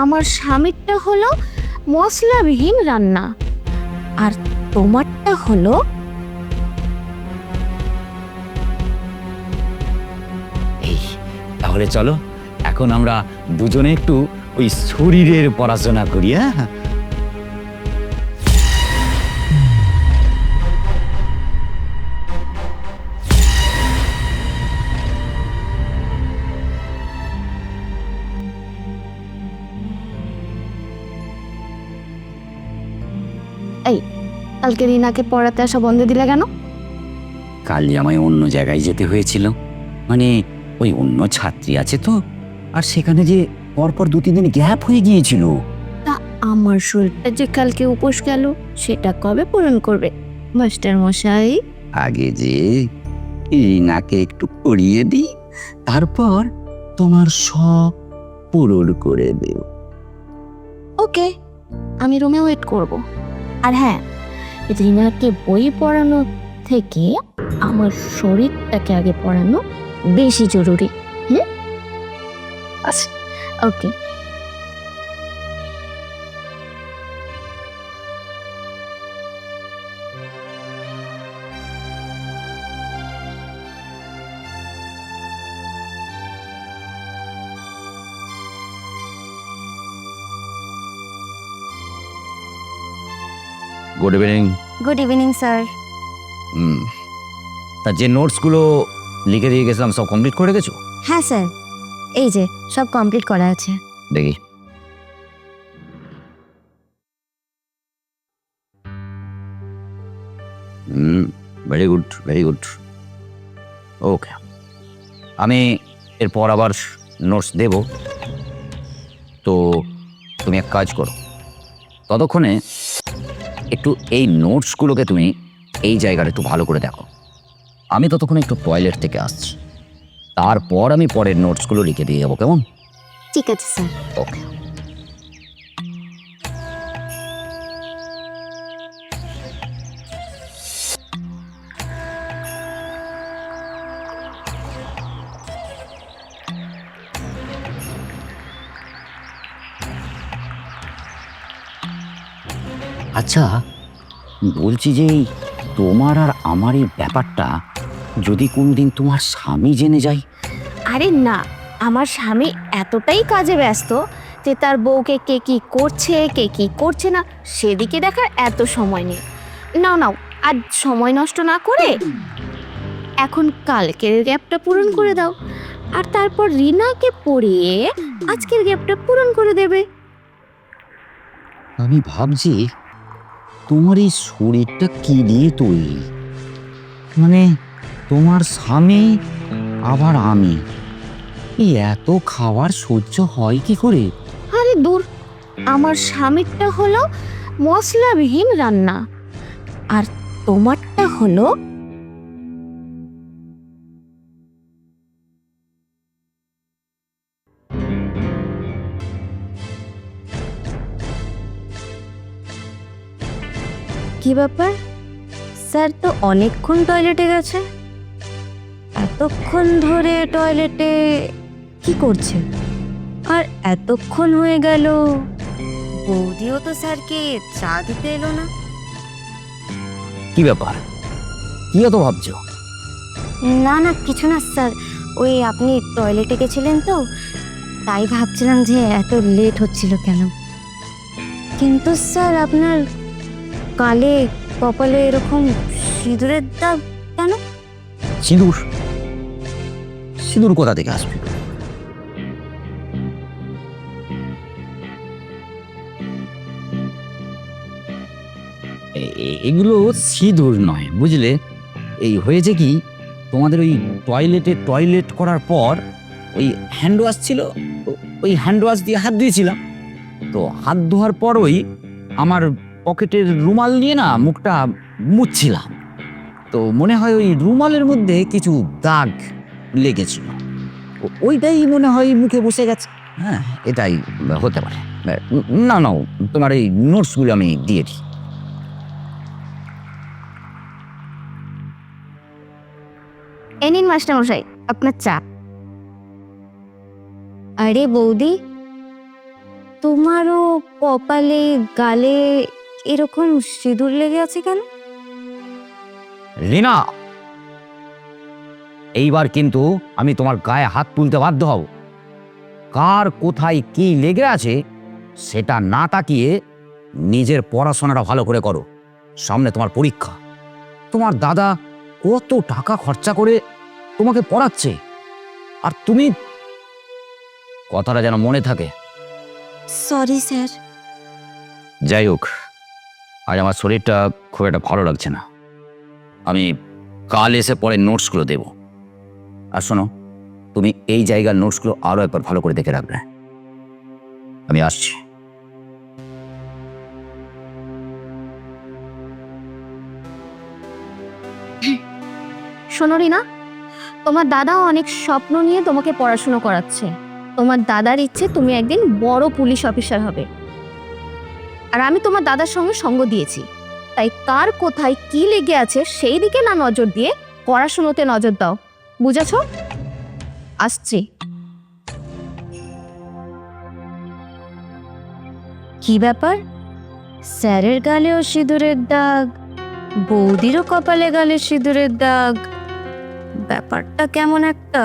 আমার স্বামীরটা হলো মশলাবিহীন রান্না, আর তোমারটা হলো এই, তাহলে চলো, এখন আমরা দুজনে একটু ওই শরীরের পড়াশোনা করি হ্যাঁ? কালকে রিনাকে পড়াতে আসা বন্ধ দিলে কেন? কাল আমায় অন্য জায়গায় যেতে হয়েছিল। মানে ওই অন্য ছাত্রী আছে তো আর সেখানে যে পরপর দু তিন দিন গ্যাপ হয়ে গিয়েছিল। তা আমার শরীরটা যে কালকে উপোস গেল সেটা কবে পূরণ করবে? মাস্টার মশাই। আগে যে রিনাকে একটু পড়িয়ে দিই তারপর তোমার সব পূরণ করে দেব। ওকে আমি রুমে ওয়েট করব। আর হ্যাঁ রিনাকে বই পড়ানো থেকে আমার শরীরটাকে আগে পড়ানো বেশি জরুরি হ্যাঁ আচ্ছা okay good evening good evening sir hmm তা যে নোটসগুলো লিখে দিয়ে গেছিলাম সব কমপ্লিট করে গেছো? হ্যাঁ স্যার এই যে সব কমপ্লিট করা আছে। দেখি। হুম very good very good okay আমি এরপর আবার নোটস দেব। তো তুমি এক কাজ করো। ততক্ষণে একটু এই নোটসগুলোকে তুমি এই জায়গাটা একটু ভালো করে দেখো। আমি ততক্ষণ একটু টয়লেট থেকে আসছি। তারপর আমি পরের নোটসগুলো লিখে দিয়ে যাব কেমন? ঠিক আছে স্যার ওকে আচ্ছা বলছি যে এই তোমার আর আমার এই ব্যাপারটা যদি কোনোদিন তোমার স্বামী জেনে যায়। আরে না আমার স্বামী এতটাই কাজে ব্যস্ত যে তার বউকে কে কি করছে কে কি করছে না সেদিকে দেখার এত সময় নেই। নাও নাও আজ সময় নষ্ট না করে এখন কালকের গ্যাপটা পূরণ করে দাও। আর তারপর রিনাকে পড়িয়ে আজকের গ্যাপটা পূরণ করে দেবে। আমি ভাবছি তোমার এই শরীরটা কি দিয়ে তৈরি? মানে তোমার স্বামী, আবার আমি। এত খাবার সহ্য হয় কি করে? আরে দূর, আমার স্বামীরটা হলো মশলাবিহীন রান্না। আর তোমারটা হলো কি ব্যাপার? স্যার তো অনেকক্ষণ টয়লেটে গেছে। এতক্ষণ ধরে টয়লেটে কি করছে? আর এতক্ষণ হয়ে গেল বৌদিও তো স্যারকে চা দিতে এলো না। কি ব্যাপার? কি এত ভাবছ? না না কিছু না স্যার। ওই আপনি টয়লেটে গেছিলেন তো তাই ভাবছিলাম যে এত লেট হচ্ছিল কেন? কিন্তু স্যার আপনার কালে কপালে এরকম সিঁদুরের দাগ কেন? সিঁদুর? সিঁদুর কোথা থেকে আসবে? এগুলো সিঁদুর নয়, বুঝলে? এই হয়েছে কি, তোমাদের ওই টয়লেটে টয়লেট করার পর ওই হ্যান্ড ওয়াশ ছিল ওই হ্যান্ড ওয়াশ দিয়ে হাত ধুয়েছিলাম। তো হাত ধোয়ার পরই আমার পকেটের রুমাল নিয়ে না মুখটা মুচ্ছিলাম তো মনে হয় ওই রুমালের মধ্যে কিছু দাগ লেগেছিল। ওইটাই মনে হয় মুখে বসে গেছে। হ্যাঁ এটাই হতে পারে। না না, তোমার এই নোটসগুলো আমি দিয়ে দিই। এ নিন মাস্টার মশাই, আপনার চা। আরে বৌদি, তোমারও কপালে, গালে এরকম সিঁদুর লেগে আছে কেন? রিনা এইবার কিন্তু আমি তোমার গায়ে হাত তুলতে বাধ্য হব। কার কোথায় কি লেগে আছে সেটা না তাকিয়ে নিজের পড়াশোনাটা ভালো করে করো। সামনে তোমার পরীক্ষা। তোমার দাদা কত টাকা খরচা করে তোমাকে পড়াচ্ছে? আর তুমি? কথাটা যেন মনে থাকে। সরি স্যার যাই হোক আজ আমার শরীরটা খুব একটা ভালো লাগছে না। আমি কাল এসে পরে নোটসগুলো দেব। আর শোনো, তুমি এই জায়গার নোটসগুলো আরও একবার ভালো করে দেখে রাখবে। আমি আসছি। শোনো রিনা, তোমার দাদাও অনেক স্বপ্ন নিয়ে তোমাকে পড়াশুনো করাচ্ছে। তোমার দাদার ইচ্ছে তুমি একদিন বড় পুলিশ অফিসার হবে। আর আমি তোমার দাদার সঙ্গে সঙ্গ দিয়েছি। তাই কার কোথায় কি লেগে আছে সেই দিকে না নজর দিয়ে পড়াশুনোতে নজর দাও। বুঝেছ? আসছি। কি ব্যাপার? স্যারের গালেও সিঁদুরের দাগ, বৌদিরও কপালে গালে সিঁদুরের দাগ। ব্যাপারটা কেমন একটা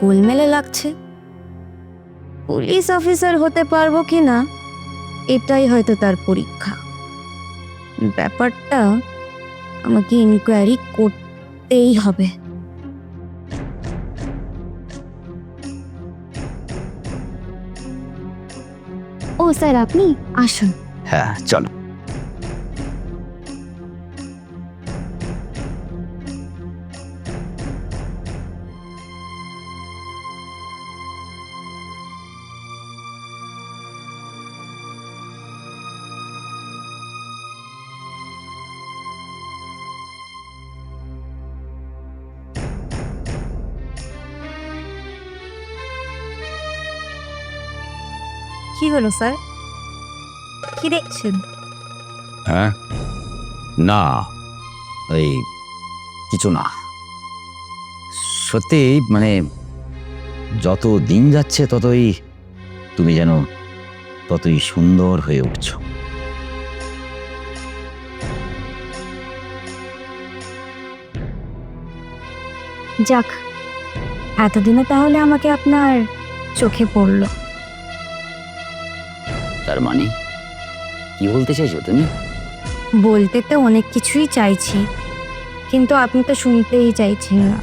গোলমেলে লাগছে। পুলিশ অফিসার হতে পারব কি না? এটাই হয়তো তার পরীক্ষা। ব্যাপারটা আমাকে ইনকোয়ারি করতেই হবে। ও স্যার আপনি আসুন। হ্যাঁ চলো। কি হলো স্যার? কি দেখছেন? হ্যাঁ? না এই কিছু না। সত্যি মানে যত দিন যাচ্ছে ততই তুমি যেন ততই সুন্দর হয়ে উঠছো। যাক এতদিনে তাহলে আমাকে আপনার চোখে পড়ল। তার মানে? কি বলতে চাইছো তুমি? বলতে তো অনেক কিছুই চাইছি কিন্তু আপনি তো শুনতেই চাইছেন না।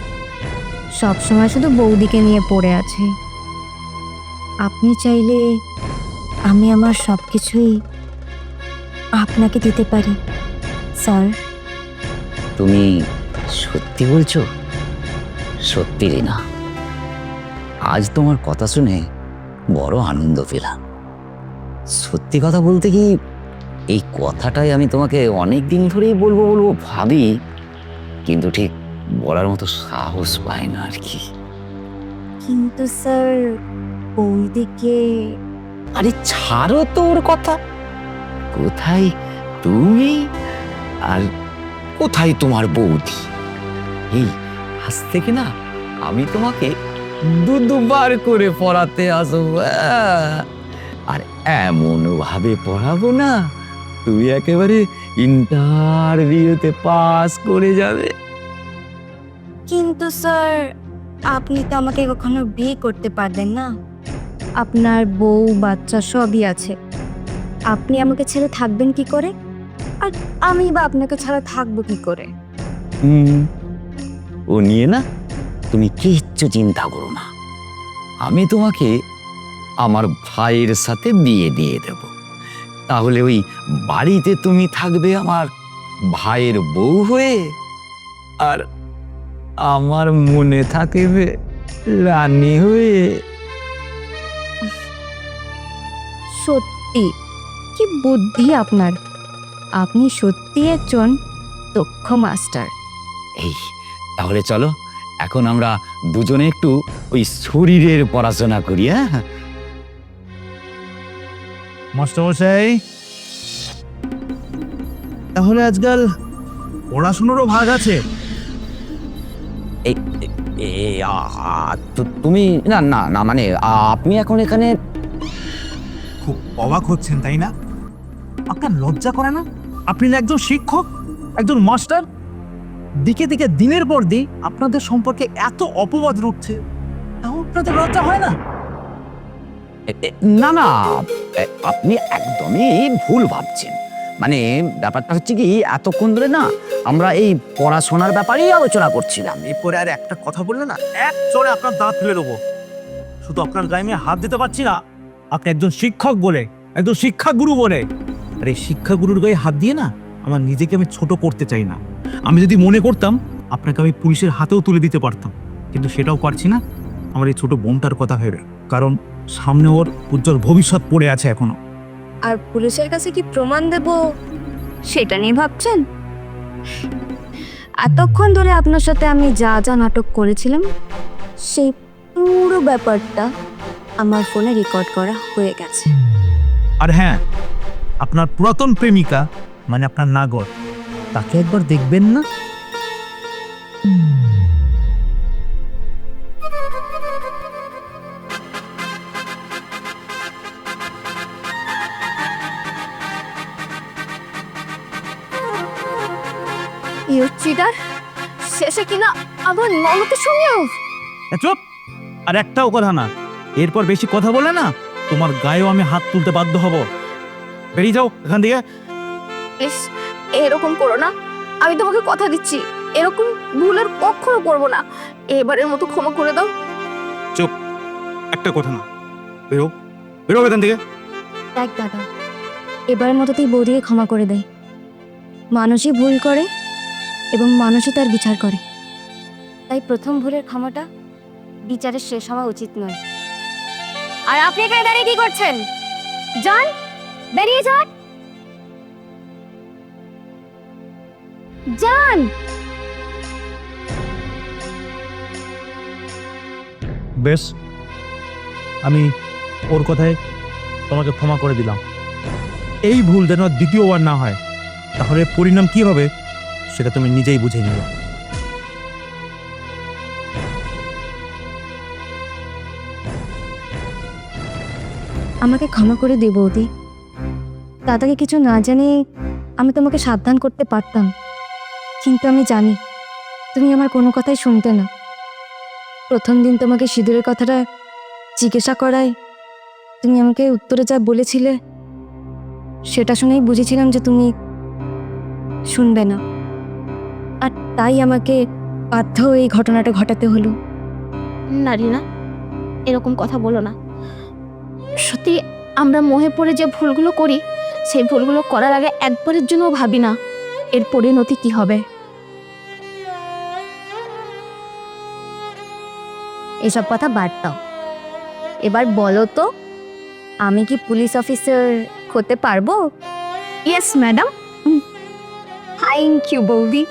সব সময় শুধু বৌদিকে নিয়ে পড়ে আছে। আপনি চাইলে আমি আমার সব কিছুই আপনাকে দিতে পারি স্যার। তুমি সত্যি বলছো? সত্যি রে না। আজ তোমার কথা শুনে বড় আনন্দ পেলাম। সত্যি কথা বলতে কি এই কথাটাই আমি তোমাকে অনেক দিন ধরেই বলব বলব ভাবি কিন্তু ঠিক বলার মতো সাহস পাই না আর কি। কিন্তু স্যার বৌদিকে আরে ছাড়ো তোর কথা। কোথায় তুমি আর কোথায় তোমার বৌদি? এই আজ থেকে না আমি তোমাকে দু দুবার করে পড়াতে আসব! আর এমন ভাবে পড়াবো না তুমি একেবারে ইন্টারভিউতে পাস করে যাবে। কিন্তু স্যার আপনি তো আমাকে কখনো বিয়ে করতে পারবেন না। আপনার বউ বাচ্চা সবই আছে। আপনি আমাকে ছেড়ে থাকবেন কি করে? আর আমি বা আপনাকে ছাড়া থাকব কি করে? হুম ও নিয়ে না তুমি কিচ্ছু চিন্তা করো না। আমি তোমাকে আমার ভাইয়ের সাথে বিয়ে দিয়ে দেব। তাহলে ওই বাড়িতে তুমি থাকবে আমার ভাইয়ের বউ হয়ে আর আমার মনে থাকবে রানী হয়ে। সত্যি? কি বুদ্ধি আপনার। আপনি সত্যি একজন দক্ষ মাস্টার। এই তাহলে চলো এখন আমরা দুজনে একটু ওই শরীরের পড়াশোনা করি হ্যাঁ? মাস্টারমশাই? তাহলে আজকাল পড়াশুনোরও ভাগ আছে। তুমি না না না মানে আপনি এখন এখানে খুব অবাক হচ্ছেন তাই না? আপনার লজ্জা করে না? আপনি না একজন শিক্ষক একজন মাস্টার? দিকে দিকে দিনের পর দিন আপনাদের সম্পর্কে এত অপবাদ রুখছে তাও আপনাদের লজ্জা হয় না? না না আপনি একদমই ভুল ভাবছেন। মানে ব্যাপারটা হচ্ছে কি, এতক্ষণ ধরে না আমরা এই পড়াশোনার ব্যাপারেই আলোচনা করছিলাম। এরপরে আর একটা কথা বললে না, এক চড়ে আপনার দাঁত তুলে দেবো। শুধু আপনার গায়ে হাত দিতে পারছি না, আপনি একজন শিক্ষক বলে, একজন শিক্ষাগুরু বলে। আর এই শিক্ষাগুরুর গায়ে হাত দিয়ে না, আমার নিজেকে আমি ছোট করতে চাই না। আমি যদি মনে করতাম, আপনাকে আমি পুলিশের হাতেও তুলে দিতে পারতাম। কিন্তু সেটাও পারছি না, আমার এই ছোট বোনটার কথা ভেবে। কারণ সামনে ওর উজ্জ্বল ভবিষ্যৎ পড়ে আছে এখনও। আর পুলিশের কাছে কি প্রমাণ দেব? সেটা নিয়ে ভাবছেন? এতক্ষণ ধরে আপনার সাথে আমি যা যা নাটক করেছিলাম সেই পুরো ব্যাপারটা আমার ফোনে রেকর্ড করা হয়ে গেছে। আর হ্যাঁ আপনার পুরাতন প্রেমিকা মানে আপনার নাগর তাকে একবার দেখবেন না? ইউ চিটার শেষে কিনা আবার নলকের সঙ্গেও এ চুপ! আর একটাও কথা না। এরপর বেশি কথা বলে না তোমার গায়েও আমি হাত তুলতে বাধ্য হব। বেরিয়ে যাও এখান থেকে। প্লিজ এরকম করো না। আমি তোমাকে কথা দিচ্ছি এরকম ভুল আর কখনো করব না। এবারের মতো ক্ষমা করে দাও। চুপ। একটা কথা না। বেরো। বেরো এখান থেকে। দেখ দাদা এবার মতো তুই বৌদিকে ক্ষমা করে দেয় মানুষই ভুল করে এবং মানুষই তার বিচার করে। তাই প্রথম ভুলের ক্ষমাটা বিচারের শেষ হওয়া উচিত নয়। আর আপনি এখানে দাঁড়িয়ে কি করছেন? যান বেরিয়ে যান। যান। বেশ আমি ওর কথায় তোমাকে ক্ষমা করে দিলাম। এই ভুল যেন দ্বিতীয়বার না হয় তাহলে পরিণাম কি হবে? সেটা তুমি নিজেই বুঝে নিও। আমাকে ক্ষমা করে দে বৌদি। দাদাকে কিছু না জানিয়ে আমি তোমাকে সাবধান করতে পারতাম। কিন্তু আমি জানি, তুমি আমার কোনো কথাই শুনতে না। প্রথম দিন তোমাকে সিঁদুরের কথাটা জিজ্ঞাসা করায়, তুমি আমাকে উত্তরে যা বলেছিলে, সেটা শুনেই বুঝেছিলাম যে তুমি শুনবে না। তাই আমাকে বাধ্য এই ঘটনাটা ঘটাতে হলো। না রিনা এরকম কথা বলো না। সত্যি আমরা মোহে পড়ে যে ভুলগুলো করি সেই ভুলগুলো করার আগে একবারের জন্য ভাবি না এর পরিণতি কি হবে? এসব কথা বাদ দাও। এবার বলো তো আমি কি পুলিশ অফিসার হতে পারব? ইয়েস ম্যাডাম থ্যাংক ইউ বৌদি।